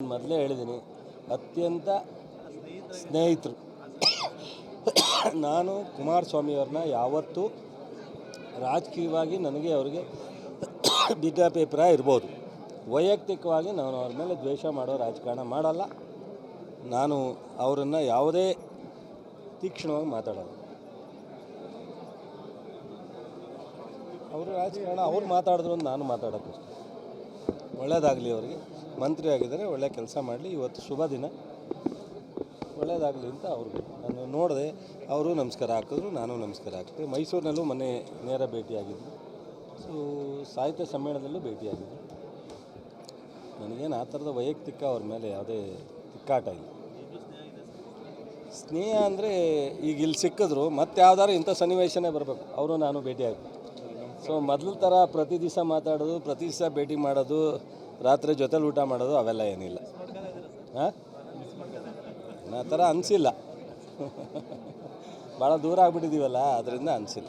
ಮೊದಲೇ ಹೇಳಿದ್ದೀನಿ ಅತ್ಯಂತ ಸ್ನೇಹಿತರು. ನಾನು ಕುಮಾರಸ್ವಾಮಿಯವ್ರನ್ನ ಯಾವತ್ತೂ ರಾಜಕೀಯವಾಗಿ ನನಗೆ ಅವರಿಗೆ ಭಿನ್ನಾಭಿಪ್ರಾಯ ಇರ್ಬೋದು. ವೈಯಕ್ತಿಕವಾಗಿ ನಾನು ಅವ್ರ ಮೇಲೆ ದ್ವೇಷ ಮಾಡೋ ರಾಜಕಾರಣ ಮಾಡಲ್ಲ. ನಾನು ಅವರನ್ನು ಯಾವುದೇ ತೀಕ್ಷ್ಣವಾಗಿ ಮಾತಾಡಲ್ಲ. ಅವರು ರಾಜಕಾರಣ ಅವ್ರು ಮಾತಾಡಿದ್ರು ನಾನು ಮಾತಾಡೋಕ್ಕಷ್ಟೆ. ಒಳ್ಳೆಯದಾಗಲಿ ಅವರಿಗೆ. ಮಂತ್ರಿ ಆಗಿದ್ದಾರೆ, ಒಳ್ಳೆ ಕೆಲಸ ಮಾಡಲಿ, ಇವತ್ತು ಶುಭ ದಿನ. ಒಳ್ಳೆಯದಾಗಲಿ ಅಂತ ಅವ್ರಿಗೆ ನಾನು ನೋಡಿದೆ, ಅವರು ನಮಸ್ಕಾರ ಹಾಕಿದ್ರು, ನಾನು ನಮಸ್ಕಾರ ಹಾಕಿದೆ. ಮೈಸೂರಿನಲ್ಲೂ ಮೊನ್ನೆ ನೇರ ಭೇಟಿಯಾಗಿದ್ದರು ಸೊ ಸಾಹಿತ್ಯ ಸಮ್ಮೇಳನದಲ್ಲೂ ಭೇಟಿಯಾಗಿದ್ದರು ನನಗೇನು ಆ ಥರದ ವೈಯಕ್ತಿಕ ಅವ್ರ ಮೇಲೆ ಯಾವುದೇ ತಿಕ್ಕಾಟ ಇಲ್ಲ. ಸ್ನೇಹ ಅಂದರೆ, ಈಗ ಇಲ್ಲಿ ಸಿಕ್ಕಿದ್ರು, ಮತ್ತೆ ಯಾವ್ದಾದ್ರು ಇಂಥ ಸನ್ನಿವೇಶನೇ ಬರಬೇಕು. ಅವರು ನಾನು ಭೇಟಿಯಾಗಿ. ಸೊ ಮೊದಲ ಥರ ಪ್ರತಿ ದಿವಸ ಮಾತಾಡೋದು, ಪ್ರತಿ ದಿವಸ ಭೇಟಿ ಮಾಡೋದು, ರಾತ್ರಿ ಜೊತೆಲಿ ಊಟ ಮಾಡೋದು ಅವೆಲ್ಲ ಏನಿಲ್ಲ. ಹಾಂ? ಆ ಥರ ಅನಿಸಿಲ್ಲ. ಭಾಳ ದೂರ ಆಗ್ಬಿಟ್ಟಿದ್ದೀವಲ್ಲ ಅದರಿಂದ ಅನಿಸಿಲ್ಲ.